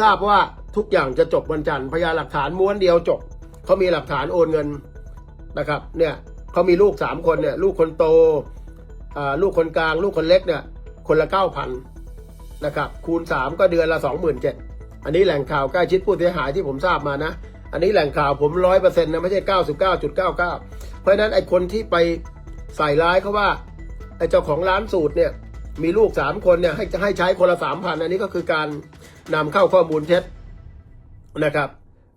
ทราบว่าทุกอย่างจะจบวันจันทร์พยานหลักฐานม้วนเดียวจบเขามีหลักฐานโอนเงินนะครับ เนี่ยเขามีลูกสามคนเนี่ย ลูกคนโตอ่าลูกคนกลาง ลูกคนเล็กเนี่ย คนละเก้าพันนะครับ คูณสามก็เดือนละสองหมื่นเจ็ดอันนี้แหล่งข่าวใกล้ชิดผู้เสียหายที่ผมทราบมานะ อันนี้แหล่งข่าวผมร้อยเปอร์เซ็นต์นะไม่ใช่เก้าสิบเก้าจุดเก้าเก้าเพราะฉะนั้นไอ้คนที่ไปใส่ร้ายเขาว่าไอ้เจ้าของร้านสูตรเนี่ย มีลูกสามคนเนี่ยให้จะให้ใช้คนละสามพันอันนี้ก็คือการ นำเข้าข้อมูลเท็จนะครับ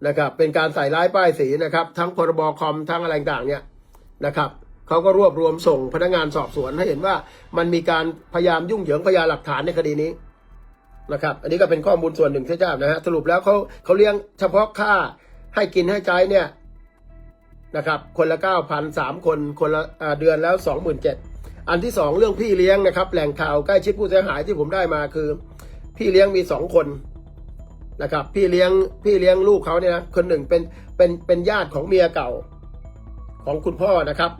นะครับ เป็นการใส่ร้ายป้ายสีนะครับ ทั้งพรบคอมทั้งอะไรต่างเนี่ยนะครับเขาก็รวบรวมส่งพนักงานสอบสวนให้เห็นว่ามันมีการพยายามยุ่งเหยิงพยานหลักฐานในคดีนี้นะครับ อันนี้ก็เป็นข้อมูลส่วนหนึ่งที่ทราบนะฮะสรุปแล้วเขาเขาเลี้ยงเฉพาะค่าให้กินให้ใช้เนี่ยนะครับคนละเก้าพันสามคนคนละเดือนแล้วสองหมื่นเจ็ดอันที่สองเรื่องพี่เลี้ยงนะครับ แหล่งข่าวใกล้ชิดผู้เสียหายที่ผมได้มาคือ พี่เลี้ยงมีสองคนนะครับ พี่เลี้ยงพี่เลี้ยงลูกเขาเนี่ยนะคนหนึ่งเป็นเป็นเป็นญาติของเมียเก่า ของคุณพ่อนะครับ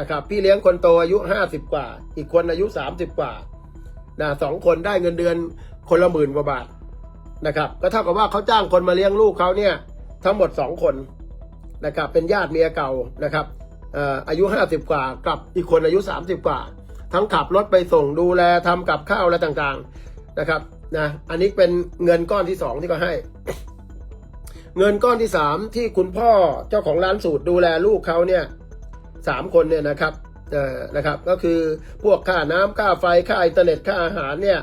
นะครับ พี่เลี้ยงคนโตอายุห้าสิบกว่า อีกคนอายุสามสิบกว่านะสองคนได้เงินเดือนคนละหมื่นกว่าบาทนะครับก็เท่ากับว่าเขาจ้างคนมาเลี้ยงลูกเขาเนี่ยทั้งหมดสองคนนะครับเป็นญาติเมียเก่านะครับเอ่ออายุห้าสิบกว่ากับอีกคนอายุสามสิบกว่า ทั้งขับรถไปส่งดูแลทำกับข้าวอะไรต่างๆนะครับ นะอันนี้เป็นเงินก้อนที่สองที่ก็ให้ เงินก้อนที่สามที่คุณพ่อเจ้าของร้านสูตรดูแลลูกเขาเนี่ยสามคนเนี่ยนะครับเอ่อนะครับ ก็คือพวกค่าน้ำค่าไฟค่าอินเทอร์เน็ตค่าอาหารเนี่ย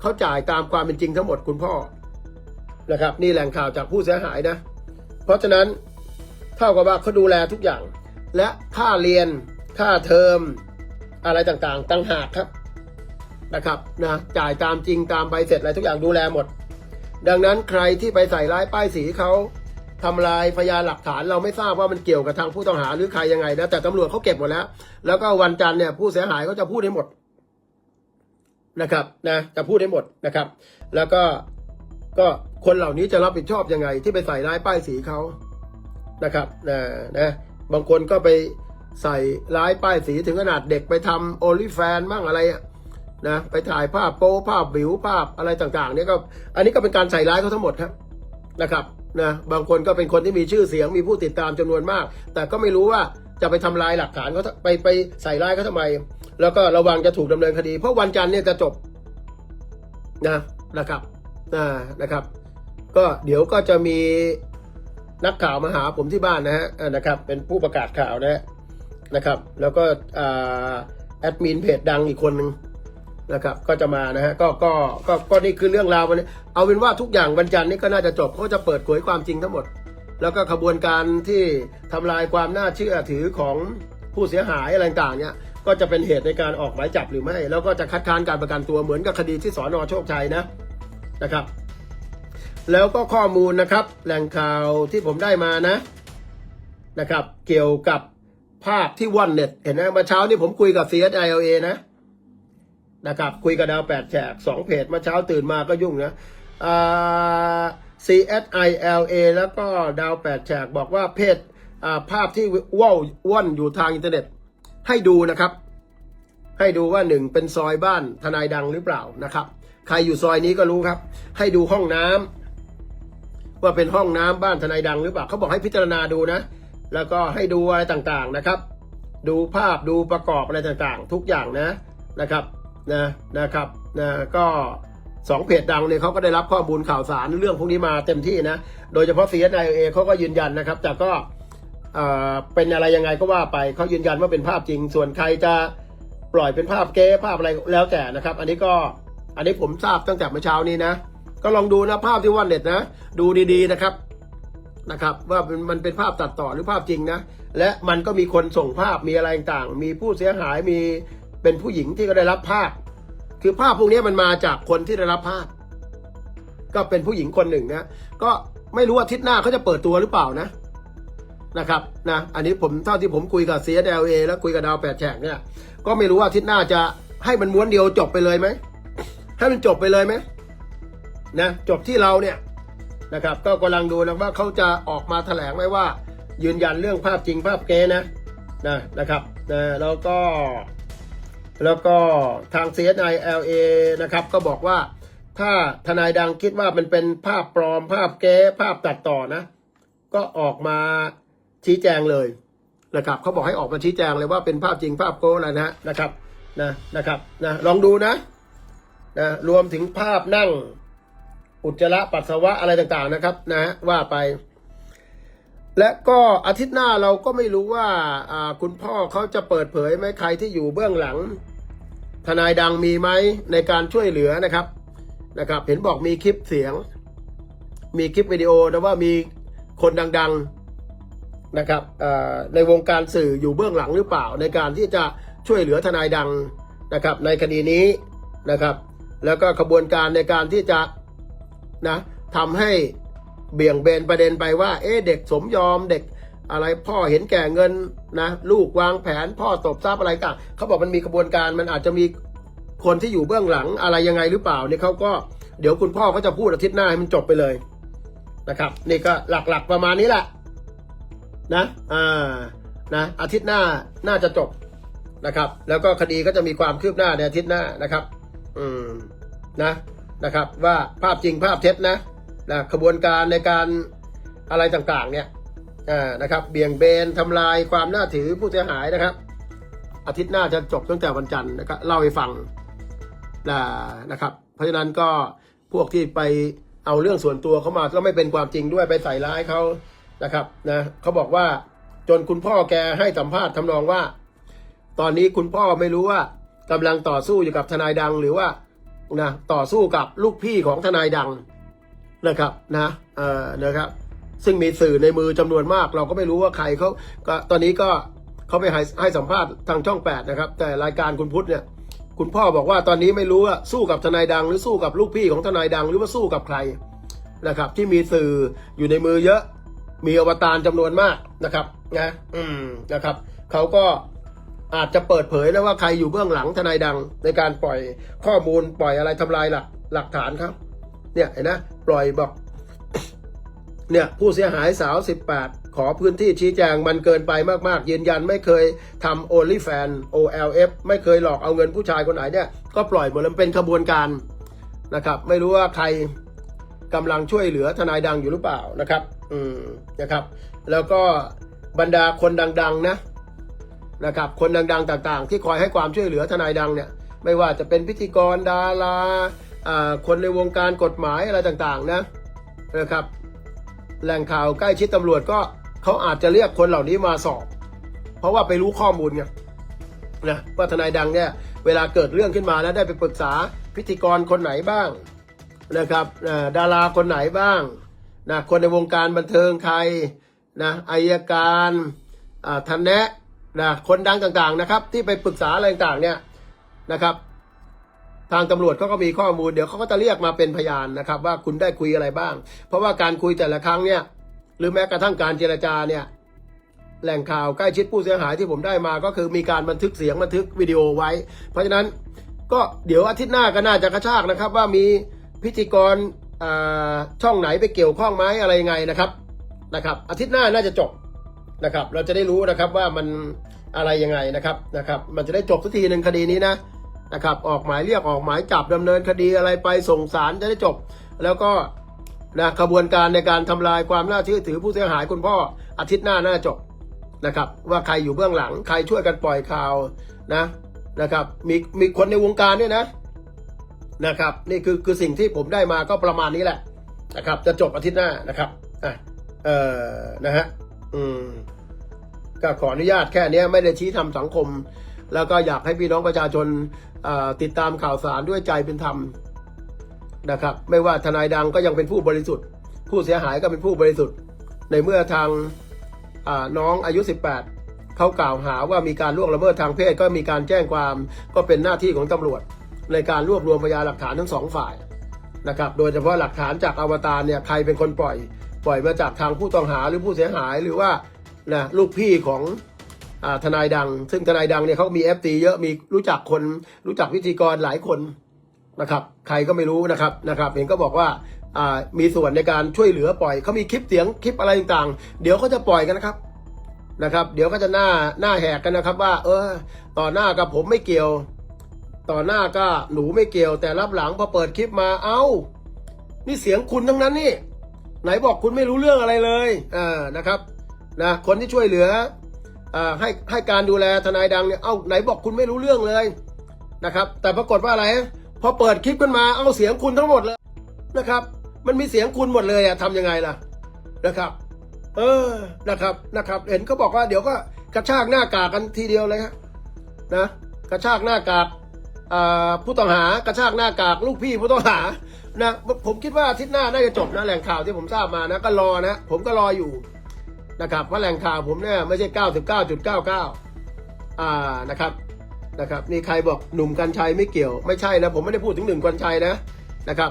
เขาจ่ายตามความเป็นจริงทั้งหมดคุณพ่อนะครับ นี่แหล่งข่าวจากผู้เสียหายนะ เพราะฉะนั้นเท่ากับว่าเขาดูแลทุกอย่าง และค่าเรียนค่าเทอมอะไรต่างๆต่างหากครับ นะครับนะจ่ายตามจริงตามใบเสร็จอะไรทุกอย่างดูแลหมด ดังนั้นใครที่ไปใส่ร้ายป้ายสีเขาทำลายพยานหลักฐานเราไม่ทราบว่ามันเกี่ยวกับทางผู้ต้องหาหรือใครยังไงนะแต่ตำรวจเขาเก็บหมดแล้ว แล้วก็วันจันทร์เนี่ยผู้เสียหายก็จะพูดให้หมดนะครับนะจะพูดให้หมดนะครับ แล้วก็ก็คนเหล่านี้จะรับผิดชอบยังไง ที่ไปใส่ร้ายป้ายสีเขานะครับนะนะบางคนก็ไปใส่ร้ายป้ายสีถึงขนาดเด็กไปทำโอลิแฟนบ้างอะไรอะ นะไปถ่ายภาพโป๊ภาพบิวภาพอะไรต่างๆเนี่ยก็อันนี้ก็เป็นการใส่ร้ายเขาทั้งหมดครับนะครับนะบางคนก็เป็นคนที่มีชื่อเสียงมีผู้ติดตามจำนวนมาก แต่ก็ไม่รู้ว่าจะไปทำลายหลักฐานเขาไปไปใส่ร้ายเขาทำไม แล้วก็ระวังจะถูกดำเนินคดี เพราะวันจันทร์เนี่ยจะจบนะนะครับนะนะครับ ก็เดี๋ยวก็จะมีนักข่าวมาหาผมที่บ้านนะฮะนะครับ เป็นผู้ประกาศข่าวนะฮะนะครับ แล้วก็อแอดมินเพจดังอีกคนหนึ่ง นะครับก็จะมานะฮะก็ก็ก็ก็นี่คือเรื่องราววันนี้เอาเป็นว่าทุกอย่างวันจันทร์นี้ก็น่าจะจบเขาจะเปิดเผยความจริงทั้งหมด แล้วก็ขบวนการที่ทำลายความน่าเชื่อถือของผู้เสียหายอะไรต่างเนี่ยก็จะเป็นเหตุในการออกหมายจับหรือไม่ แล้วก็จะคัดค้านการประกันตัวเหมือนกับคดีที่สอนอโชคชัยนะนะครับ แล้วก็ข้อมูลนะครับแหล่งข่าวที่ผมได้มานะนะครับ เกี่ยวกับภาพที่ว่อนเน็ตเห็นไหมเมื่อเช้านี่ผมคุยกับ CSILA นะ นะครับ คุยกับดาวแปดแฉกสองเพจเมื่อเช้าตื่นมาก็ยุ่งนะอ่า CSILA แล้วก็ดาวแปดแฉกบอกว่าเพจภาพที่ว่าวว่อนอยู่ทางอินเทอร์เน็ต ให้ดูนะครับ ให้ดูว่าหนึ่งเป็นซอยบ้านทนายดังหรือเปล่านะครับ ใครอยู่ซอยนี้ก็รู้ครับ ให้ดูห้องน้ำว่าเป็นห้องน้ำบ้านทนายดังหรือเปล่าเขาบอกให้พิจารณาดูนะ แล้วก็ให้ดูอะไรต่างๆนะครับ ดูภาพดูประกอบอะไรต่างๆ ทุกอย่างนะนะครับ นะนะครับนะก็สองเพจดังเนี่ยเขาก็ได้รับข้อมูลข่าวสารเรื่องพวกนี้มาเต็มที่นะ โดยเฉพาะ CSIA เขาก็ยืนยันนะครับ แต่ก็เป็นอะไรยังไงก็ว่าไปเขายืนยันว่าเป็นภาพจริง ส่วนใครจะปล่อยเป็นภาพเก๊ภาพอะไรแล้วแต่นะครับ อันนี้ก็อันนี้ผมทราบตั้งแต่เมื่อเช้านี้นะ ก็ลองดูนะภาพที่ว่าเน็ตนะ ดูดีๆนะครับนะครับ ว่ามันเป็นภาพตัดต่อหรือภาพจริงนะ และมันก็มีคนส่งภาพมีอะไรต่าง มีผู้เสียหายมี เป็นผู้หญิงที่ก็ได้รับภาพ คือภาพพวกนี้มันมาจากคนที่ได้รับภาพ ก็เป็นผู้หญิงคนหนึ่งนะก็ไม่รู้ว่าทิศหน้าเขาจะเปิดตัวหรือเปล่านะนะครับนะอันนี้ผมเท่าที่ผมคุยกับ CSLA แล้วคุยกับดาวแปดแฉกเนี่ย ก็ไม่รู้ว่าทิศหน้าจะให้มันม้วนเดียวจบไปเลยไหมให้มันจบไปเลยไหมนะจบที่เราเนี่ยนะครับ ก็กำลังดูนะว่าเขาจะออกมาแถลงไหมว่า ยืนยันเรื่องภาพจริงภาพเก๊นะนะนะครับนะแล้วก็ แล้วก็ทาง CSI LA นะครับก็บอกว่าถ้าทนายดังคิดว่ามันเป็นภาพปลอม ภาพแก้ภาพตัดต่อนะ ก็ออกมาชี้แจงเลยนะครับเขาบอกให้ออกมาชี้แจงเลยว่าเป็นภาพจริงภาพโก้อะไรนะฮะนะครับนะนะครับนะลองดูนะนะรวมถึงภาพนั่งอุจจาระปัสสาวะอะไรต่างๆนะครับนะว่าไป และก็อาทิตย์หน้าเราก็ไม่รู้ว่าคุณพ่อเขาจะเปิดเผยไหมใครที่อยู่เบื้องหลัง ทนายดังมีไหมในการช่วยเหลือนะครับนะครับ เห็นบอกมีคลิปเสียง มีคลิปวิดีโอนะว่ามีคนดังๆนะครับในวงการสื่ออยู่เบื้องหลังหรือเปล่า ในการที่จะช่วยเหลือทนายดังนะครับ ในคดีนี้นะครับ แล้วก็ขบวนการในการที่จะนะทำให้ เบี่ยงเบนประเด็นไปว่า เอ๊เด็กสมยอมเด็กอะไรพ่อเห็นแก่เงินนะลูกวางแผนพ่อตบทรัพย์อะไรต่างเขาบอกมันมีขบวนการมันอาจจะมีคนที่อยู่เบื้องหลังอะไรยังไงหรือเปล่าเนี่ยเขาก็เดี๋ยวคุณพ่อก็จะพูดอาทิตย์หน้าให้มันจบไปเลยนะครับ นี่ก็หลักๆประมาณนี้แหละนะอ่านะอาทิตย์หน้าน่าจะจบนะครับ แล้วก็คดีก็จะมีความคืบหน้าในอาทิตย์หน้านะครับ อืมนะนะครับ ว่าภาพจริงภาพเท็จนะ นะขบวนการในการอะไรต่างๆเนี่ยนะครับเบี่ยงเบนทำลายความน่าถือผู้เสียหายนะครับ อาทิตย์หน้าจะจบตั้งแต่วันจันทร์นะครับเล่าให้ฟังนะนะครับ เพราะฉะนั้นก็พวกที่ไปเอาเรื่องส่วนตัวเข้ามาก็ไม่เป็นความจริงด้วยไปใส่ร้ายเขานะครับนะเขาบอกว่าจนคุณพ่อแกให้สัมภาษณ์ทำนองว่า ตอนนี้คุณพ่อไม่รู้ว่ากำลังต่อสู้อยู่กับทนายดังหรือว่านะต่อสู้กับลูกพี่ของทนายดัง นะครับนะเอ่อนะครับ ซึ่งมีสื่อในมือจำนวนมาก เราก็ไม่รู้ว่าใครเขาก็ตอนนี้ก็เขาไปให้ให้สัมภาษณ์ทางช่องแปดนะครับ แต่รายการคุณพุทธเนี่ย คุณพ่อบอกว่าตอนนี้ไม่รู้ว่าสู้กับทนายดัง หรือสู้กับลูกพี่ของทนายดัง หรือว่าสู้กับใครนะครับ ที่มีสื่ออยู่ในมือเยอะ มีอวตารจำนวนมากนะครับนะอืมนะครับเขาก็อาจจะเปิดเผยนะว่าใครอยู่เบื้องหลังทนายดังในการปล่อยข้อมูลปล่อยอะไรทำลายหลักหลักฐานครับ เนี่ยเห็นนะปล่อยบอกเนี่ยผู้เสียหายสาว18 ขอพื้นที่ชี้แจงมันเกินไปมากๆ ยืนยันไม่เคยทำ OnlyFan OLF ไม่เคยหลอกเอาเงินผู้ชายคนไหนเนี่ยก็ปล่อยหมดแล้วเป็นขบวนการนะครับ ไม่รู้ว่าใครกำลังช่วยเหลือทนายดังอยู่หรือเปล่านะครับ อืมนะครับ แล้วก็บรรดาคนดัง ๆ นะนะครับ คนดัง ๆ ต่าง ๆ ที่คอยให้ความช่วยเหลือทนายดังเนี่ย ไม่ว่าจะเป็นพิธีกรดารา คนในวงการกฎหมายอะไรต่างๆนะนะครับ แหล่งข่าวใกล้ชิดตำรวจก็เขาอาจจะเรียกคนเหล่านี้มาสอบ เพราะว่าไปรู้ข้อมูลไงนะว่าทนายดังเนี่ยเวลาเกิดเรื่องขึ้นมาแล้วได้ไปปรึกษาพิธีกรคนไหนบ้างนะครับดาราคนไหนบ้างนะคนในวงการบันเทิงใครนะอายการอ่าทันแนะนะคนดังต่างๆนะครับ ที่ไปปรึกษาอะไรต่างๆเนี่ยนะครับ ทางตำรวจเขาก็มีข้อมูลเดี๋ยวเขาก็จะเรียกมาเป็นพยานนะครับ ว่าคุณได้คุยอะไรบ้าง เพราะว่าการคุยแต่ละครั้งเนี่ย หรือแม้กระทั่งการเจรจาเนี่ยแหล่งข่าวใกล้ชิดผู้เสียหายที่ผมได้มาก็คือมีการบันทึกเสียงบันทึกวิดีโอไว้ เพราะฉะนั้นก็เดี๋ยวอาทิตย์หน้าก็น่าจะกระชากนะครับ ว่ามีพิธีกรอ่าช่องไหนไปเกี่ยวข้องไหมอะไรยังไงนะครับนะครับ อาทิตย์หน้าน่าจะจบนะครับ เราจะได้รู้นะครับว่ามันอะไรยังไงนะครับนะครับ มันจะได้จบสักทีหนึ่งคดีนี้นะ นะครับออกหมายเรียกออกหมายจับดำเนินคดีอะไรไปส่งสารจะได้จบ แล้วก็นะขบวนการในการทำลายความน่าเชื่อถือผู้เสียหายคุณพ่ออาทิตย์หน้าน่าจบนะครับ ว่าใครอยู่เบื้องหลังใครช่วยกันปล่อยข่าวนะนะครับ มีมีคนในวงการด้วยนะนะครับ นี่คือคือสิ่งที่ผมได้มาก็ประมาณนี้แหละนะครับ จะจบอาทิตย์หน้านะครับอะเออนะฮะอืมก็ขออนุญาตแค่นี้ไม่ได้ชี้ทำสังคม แล้วก็อยากให้พี่น้องประชาชนติดตามข่าวสารด้วยใจเป็นธรรมนะครับ ไม่ว่าทนายดังก็ยังเป็นผู้บริสุทธิ์ ผู้เสียหายก็เป็นผู้บริสุทธิ์ ในเมื่อทางน้องอายุ 18 เขากล่าวหาว่ามีการล่วงละเมิดทางเพศก็มีการแจ้งความก็เป็นหน้าที่ของตำรวจ ในการรวบรวมพยานหลักฐานทั้งสองฝ่ายนะครับ โดยเฉพาะหลักฐานจากอวตารเนี่ยใครเป็นคนปล่อย ปล่อยมาจากทางผู้ต้องหาหรือผู้เสียหายหรือว่านะลูกพี่ของ ทนายดัง ซึ่งทนายดังเนี่ยเขามีเอฟตีเยอะมีรู้จักคนรู้จักพิธีกรหลายคนนะครับ ใครก็ไม่รู้นะครับนะครับ เห็นก็บอกว่ามีส่วนในการช่วยเหลือปล่อยเขามีคลิปเสียงคลิปอะไรต่างๆ เดี๋ยวเขาจะปล่อยกันนะครับนะครับ เดี๋ยวก็จะหน้าหน้าแหกกันนะครับว่า เออ ต่อหน้ากับผมไม่เกี่ยว ต่อหน้าก็หนูไม่เกี่ยว แต่รับหลังพอเปิดคลิปมาเอ้า นี่เสียงคุณทั้งนั้นนี่ ไหนบอกคุณไม่รู้เรื่องอะไรเลยอ่านะครับนะคนที่ช่วยเหลือ ให้ให้การดูแลทนายดังเนี่ยเอ้าไหนบอกคุณไม่รู้เรื่องเลยนะครับ แต่ปรากฏว่าอะไรพอเปิดคลิปขึ้นมาเอาเสียงคุณทั้งหมดเลยนะครับ มันมีเสียงคุณหมดเลยอะทำยังไงล่ะนะครับ เออนะครับนะครับ เห็นเขาบอกว่าเดี๋ยวก็กระชากหน้ากากกันทีเดียวเลยฮะนะกระชากหน้ากากผู้ต้องหากระชากหน้ากากลูกพี่ผู้ต้องหานะผมคิดว่าอาทิตย์หน้าน่าจะจบนะแหล่งข่าวที่ผมทราบมานะก็รอนะผมก็รออยู่ นะครับเพราแหล่งข่าวผมเนี่ยไม่ใช่เก้าสิบเก้าจุดเก้าเก้าอ่านะครับนะครับนี่ใครบอกหนุ่มกัญชัยไม่เกี่ยวไม่ใช่นะผมไม่ได้พูดถึงหนุ่มกัญชัยนะนะครับ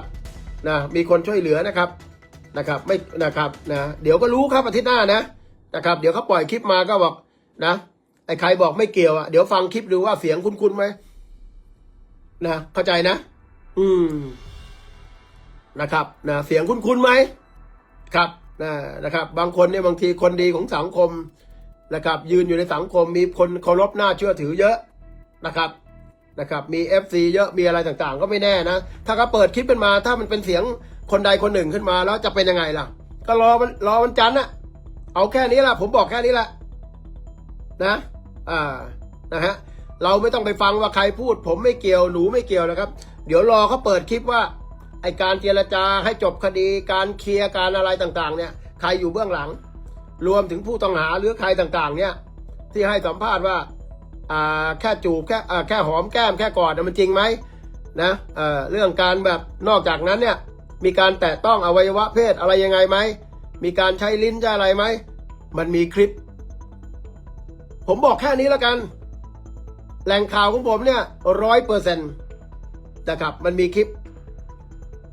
นะมีคนช่วยเหลือนะครับนะครับไม่นะครับนะเดี๋ยวก็รู้ครับอาทิตย์หน้านะนะครับเดี๋ยวเขาปล่อยคลิปมาก็บอกนะไอ้ใครบอกไม่เกี่ยวอะเดี๋ยวฟังคลิปดูว่าเสียงคุ้นๆไหมนะเข้าใจนะ อืมนะครับนะเสียงคุ้นๆไหมครับ นะนะครับ บางคนเนี่ยบางทีคนดีของสังคมนะครับ ยืนอยู่ในสังคมมีคนเคารพหน้าเชื่อถือเยอะนะครับนะครับ มี FC เยอะมีอะไรต่างๆ ก็ไม่แน่นะ ถ้าเขาเปิดคลิปเป็นมา ถ้ามันเป็นเสียงคนใดคนหนึ่งขึ้นมาแล้วจะเป็นยังไงล่ะ ก็รอมันรอวันจันทร์อะเอาแค่นี้ละผมบอกแค่นี้แหละนะอ่านะฮะเราไม่ต้องไปฟังว่าใครพูด ผมไม่เกี่ยวหนูไม่เกี่ยวนะครับ เดี๋ยวรอเขาเปิดคลิปว่า ไอการเจรจาให้จบคดีการเคลียร์การอะไรต่างๆเนี่ยใครอยู่เบื้องหลัง รวมถึงผู้ต้องหาหรือใครต่างๆ เนี่ยที่ให้สัมภาษณ์ว่าอ่าแค่จูบแค่อ่าแค่หอมแก้มแค่กอดมันจริงไหมนะเอ่อเรื่องการแบบนอกจากนั้นเนี่ยมีการแตะต้องอวัยวะเพศอะไรยังไงไหมมีการใช้ลิ้นใช้อะไรไหมมันมีคลิป ผมบอกแค่นี้แล้วกัน แหล่งข่าวของผมเนี่ยร้อยเปอร์เซ็นต์นะครับมันมีคลิป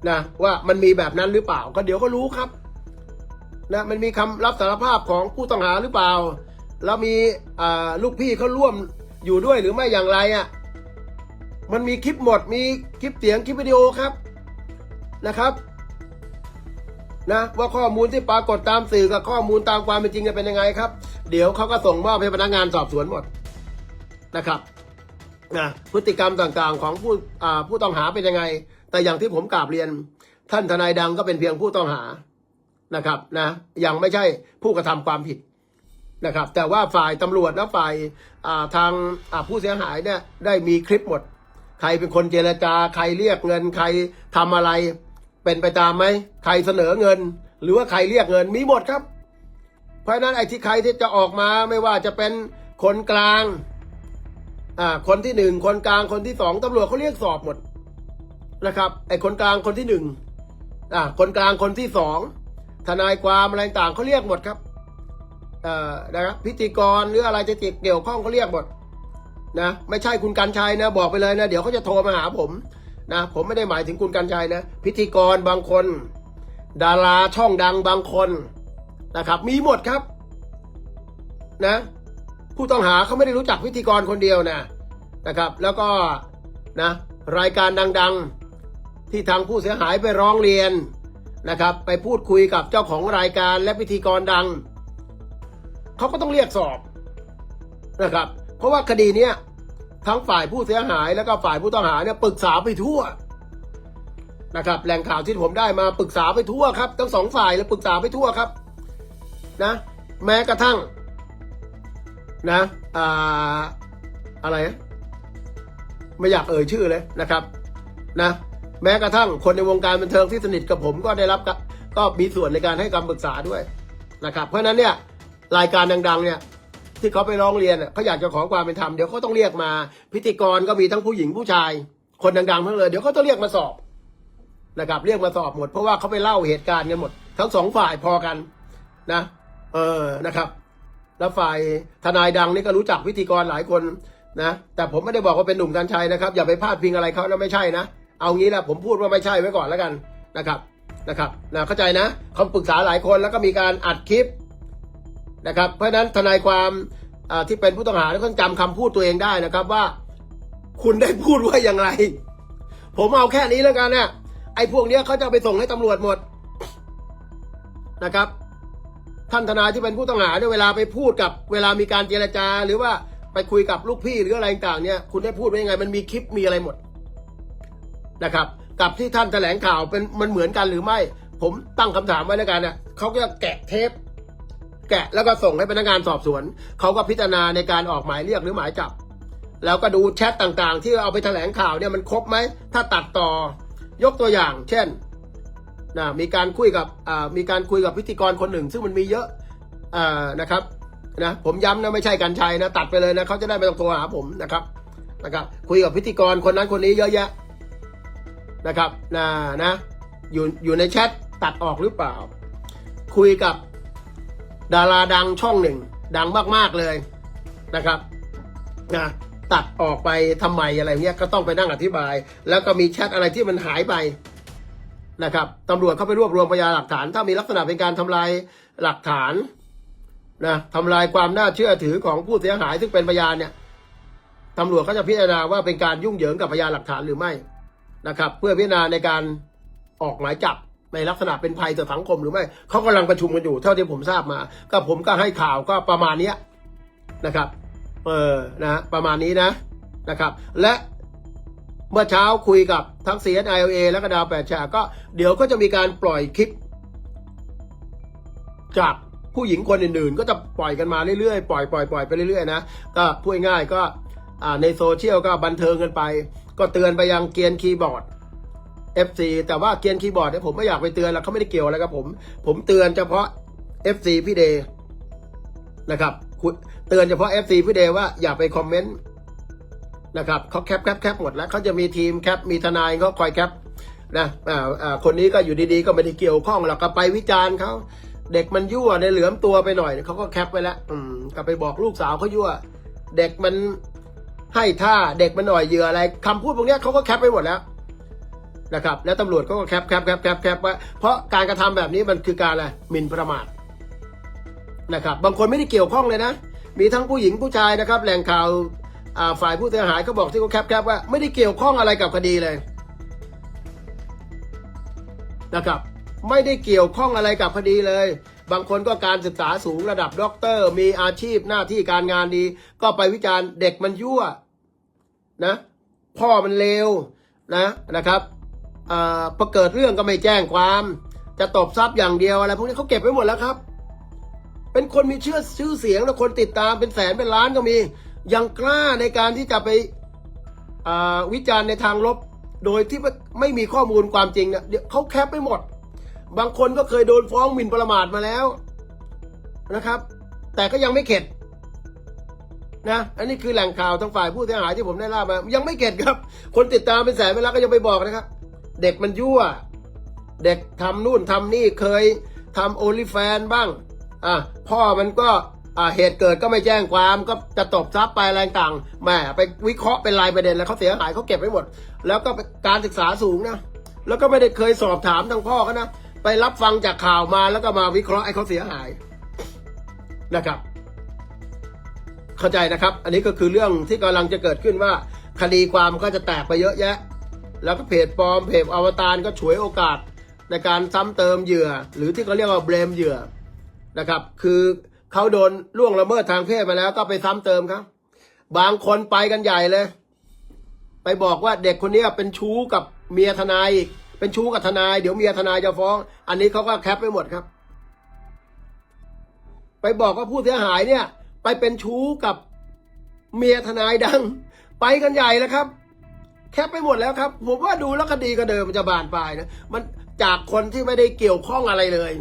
นะว่ามันมีแบบนั้นหรือเปล่า ก็เดี๋ยวก็รู้ครับนะมันมีคำรับสารภาพของผู้ต้องหาหรือเปล่า แล้วมีลูกพี่เขาร่วมอยู่ด้วยหรือไม่อย่างไรอะ่ะมันมีคลิปหมดมีคลิปเสียงคลิปวิดีโอครับนะครับนะว่าข้อมูลที่ปรากฏตามสื่อกับข้อมูลตามความเป็นจริงจะเป็นยังไงครับ เดี๋ยวเขาก็ส่งมอบให้พนักงานสอบสวนหมดนะครับนะพฤติกรรมต่างๆของผู้ผู้ต้องหาเป็นยังไง แต่อย่างที่ผมกราบเรียน ท่านทนายดังก็เป็นเพียงผู้ต้องหานะครับนะยังไม่ใช่ผู้กระทำความผิดนะครับ แต่ว่าฝ่ายตำรวจและฝ่ายาทางาผู้เสียหายเนี่ยได้มีคลิปหมด ใครเป็นคนเจรจา ใครเรียกเงิน ใครทำอะไรเป็นไปตามไหมใครเสนอเงิน หรือว่าใครเรียกเงินมีหมดครับ เพราะฉะนั้นไอ้ที่ใครที่จะออกมาไม่ว่าจะเป็นคนกลางอ่าคนที่หนึ่งคนกลางคนที่สองตำรวจเขาเรียกสอบหมด นะครับ ไอ้คนกลางคนที่หนึ่งอ่าคนกลางคนที่สองทนายความอะไรต่างเขาเรียกหมดครับเอ่อนะครับพิธีกรหรืออะไรจะเกี่ยวข้องเขาเรียกหมดนะไม่ใช่คุณกันชัยนะ บอกไปเลยนะ เดี๋ยวเขาจะโทรมาหาผมนะผมไม่ได้หมายถึงคุณกันชัยนะ พิธีกรบางคน ดาราช่องดังบางคนนะครับ มีหมดครับนะ ผู้ต้องหาเขาไม่ได้รู้จักพิธีกรคนเดียวนะนะครับ แล้วก็นะรายการดัง ๆ ที่ทางผู้เสียหายไปร้องเรียนนะครับ ไปพูดคุยกับเจ้าของรายการและพิธีกรดัง เขาก็ต้องเรียกสอบนะครับ เพราะว่าคดีเนี้ยทั้งฝ่ายผู้เสียหายแล้วก็ฝ่ายผู้ต้องหาเนี่ยปรึกษาไปทั่วนะครับแหล่งข่าวที่ผมได้มาปรึกษาไปทั่วครับ ทั้งสองฝ่ายเลยปรึกษาไปทั่วครับนะแม้กระทั่งนะอ่าอะไร ไม่อยากเอ่ยชื่อเลยนะครับ นะ แม้กระทั่งคนในวงการบันเทิงที่สนิทกับผมก็ได้รับก็มีส่วนในการให้คำปรึกษาด้วยนะครับ เพราะฉะนั้นเนี่ยรายการดังๆเนี่ยที่เขาไปร้องเรียนเขาอยากจะขอความเป็นธรรมเดี๋ยวเขาต้องเรียกมา พิธีกรก็มีทั้งผู้หญิงผู้ชาย คนดังๆทั้งเลยเดี๋ยวเขาต้องเรียกมาสอบนะครับ เรียกมาสอบหมดเพราะว่าเขาไปเล่าเหตุการณ์กันหมด ทั้งสองฝ่ายพอกันนะ เออนะครับ แล้วฝ่ายทนายดังนี่ก็รู้จักพิธีกรหลายคนนะแต่ผมไม่ได้บอกว่าเป็นหนุ่มกัญชัยนะครับ อย่าไปพาดพิงอะไรเขานะไม่ใช่นะ เอางี้แหละผมพูดว่าไม่ใช่ไว้ก่อนแล้วกันนะครับนะครับนะเข้าใจนะเขาปรึกษาหลายคนแล้วก็มีการอัดคลิปนะครับ เพราะฉะนั้นทนายความที่เป็นผู้ต้องหาต้องจำคำพูดตัวเองได้นะครับว่า คุณได้พูดว่าอย่างไร ผมเอาแค่นี้แล้วกันเนี่ยไอ้พวกเนี้ยเขาจะไปส่งให้ตำรวจหมดนะครับ ท่านทนายที่เป็นผู้ต้องหาเนี่ยเวลาไปพูดกับเวลามีการเจรจา หรือว่าไปคุยกับลูกพี่หรืออะไรต่างเนี่ย คุณได้พูดไว้ยังไง มันมีคลิปมีอะไรหมด นะครับ กับที่ท่านแถลงข่าวเป็นมันเหมือนกันหรือไม่ ผมตั้งคำถามไว้แล้วกันเนี่ยเขาก็จะแกะเทป แกะแล้วก็ส่งให้พนักงานสอบสวน เขาก็พิจารณาในการออกหมายเรียกหรือหมายจับ แล้วก็ดูแชทต่างๆ ที่เอาไปแถลงข่าวเนี่ยมันครบไหม ถ้าตัดต่อยกตัวอย่าง เช่นนะมีการคุยกับมีการคุยกับพิธีกรคนหนึ่ง ซึ่งมันมีเยอะอนะครับนะผมย้ำนะไม่ใช่การชัยนะตัดไปเลยนะเขาจะได้ไม่ต้องโทรหาผมนะครับนะครับคุยกับพิธีกรคนนั้นคนนี้เยอะแยะ นะครับนะนะอยู่อยู่ในแชทตัดออกหรือเปล่า คุยกับดาราดังช่องหนึ่ง ดังมากๆเลยนะครับนะตัดออกไปทำไมอะไรเงี้ยก็ต้องไปนั่งอธิบาย แล้วก็มีแชทอะไรที่มันหายไปนะครับตำรวจเข้าไปรวบรวมพยานหลักฐาน ถ้ามีลักษณะเป็นการทำลายหลักฐานนะทำลายความน่าเชื่อถือของผู้เสียหายซึ่งเป็นพยานเนี่ยตำรวจก็จะพิจารณาว่าเป็นการยุ่งเหยิงกับพยานหลักฐานหรือไม่ นะครับ เพื่อพิจารณาในการออกหมายจับในลักษณะเป็นภัยต่อสังคมหรือไม่เขากำลังประชุมกันอยู่ เท่าที่ผมทราบมา ก็ผมก็ให้ข่าวก็ประมาณเนี้ยนะครับ เออนะประมาณนี้นะนะครับ และเมื่อเช้าคุยกับทั้ง CSIOA และก็ดาวแปดฉาก็เดี๋ยวก็จะมีการปล่อยคลิป จากผู้หญิงคนอื่นๆ ก็จะปล่อยกันมาเรื่อยๆ ปล่อยปล่อยปล่อยไปเรื่อยๆนะก็พูดง่ายก็ในโซเชียลก็บันเทิงกันไป ก็เตือนไปยังเกียนคีย์บอร์ด FC แต่ว่าเกียนคีย์บอร์ดเนี่ยผมไม่อยากไปเตือนแล้วเขาไม่ได้เกี่ยวอะไรกับผม ผมเตือนเฉพาะ FC พี่เดย์นะครับเตือนเฉพาะ FC พี่เดย์ว่าอย่าไปคอมเมนต์นะครับเขาแคปแคปแคปหมดแล้วเขาจะมีทีมแคปมีทนายเขาคอยแคปนะอ่าอ่าคนนี้ก็อยู่ดีๆ ก็ไม่ได้เกี่ยวข้องหรอกก็ไปวิจารณ์เขาเด็กมันยั่วในเหลือมตัวไปหน่อยเขาก็แคปไว้แล้ว อืมก็ไปบอกลูกสาวเขายั่ว เด็กมัน ให้ท่าเด็กมันหน่อยเหยื่ออะไรคำพูดพวกนี้เขาก็แคปไปหมดแล้วนะครับ แล้วตำรวจก็แคปแคปแคปแคปแคปว่าเพราะการกระทำแบบนี้มันคือการอะไรหมิ่นประมาทนะครับ บางคนไม่ได้เกี่ยวข้องเลยนะ มีทั้งผู้หญิงผู้ชายนะครับ แหล่งข่าวฝ่ายผู้เสียหายเขาบอกที่เขาแคปแคปว่าไม่ได้เกี่ยวข้องอะไรกับคดีเลยนะครับ ไม่ได้เกี่ยวข้องอะไรกับคดีเลย บางคนก็การศึกษาสูงระดับด็อกเตอร์ มีอาชีพหน้าที่การงานดี ก็ไปวิจารณ์เด็กมันยั่ว นะพ่อมันเลวนะนะครับอ่าพอเกิดเรื่องก็ไม่แจ้งความ จะตบทรัพย์อย่างเดียวอะไรพวกนี้เขาเก็บไว้หมดแล้วครับ เป็นคนมีชื่อชื่อเสียงแล้วคนติดตามเป็นแสนเป็นล้านก็มี ยังกล้าในการที่จะไปวิจารณ์ในทางลบ โดยที่ไม่มีข้อมูลความจริงเนี่ยเดี๋ยวเขาแคปไปหมด บางคนก็เคยโดนฟ้องหมิ่นประมาทมาแล้วนะครับ แต่ก็ยังไม่เข็ด นะ อันนี้คือแหล่งข่าวทางฝ่ายผู้เสียหายที่ผมได้ล่ามา ยังไม่เข็ดครับ คนติดตามเป็นแสนเป็นล้านก็ยังไปบอกนะครับ เด็กมันยั่ว เด็กทำนู่นทำนี่เคยทำโอลิแฟนบ้าง อะพ่อมันก็อ่าเหตุเกิดก็ไม่แจ้งความก็จะตบทรัพย์ไปอะไรต่างแหม่ไปวิเคราะห์เป็นรายประเด็นแล้วเขาเสียหายเขาเก็บไว้หมด แล้วก็การศึกษาสูงนะแล้วก็ไม่ได้เคยสอบถามทางพ่อเขานะไปรับฟังจากข่าวมาแล้วก็มาวิเคราะห์ให้เขาเสียหายนะครับ เข้าใจนะครับ อันนี้ก็คือเรื่องที่กำลังจะเกิดขึ้นว่าคดีความก็จะแตกไปเยอะแยะ แล้วก็เพจปลอมเพจอวตารก็ฉวยโอกาสในการซ้ำเติมเหยื่อ หรือที่เขาเรียกว่าเบรมเหยื่อนะครับ คือเขาโดนล่วงละเมิดทางเพศมาแล้วก็ไปซ้ำเติมครับ บางคนไปกันใหญ่เลย ไปบอกว่าเด็กคนนี้เป็นชู้กับเมียทนายอีกเป็นชู้กับทนาย เดี๋ยวเมียทนายจะฟ้อง อันนี้เขาก็แคปไปหมดครับ ไปบอกว่าผู้เสียหายเนี่ย ไปเป็นชู้กับเมียทนายดัง ไปกันใหญ่แล้วครับ แคบไปหมดแล้วครับ ผมว่าดูแล้วคดีก็เดิมมันจะบานปลายนะมันจากคนที่ไม่ได้เกี่ยวข้องอะไรเลย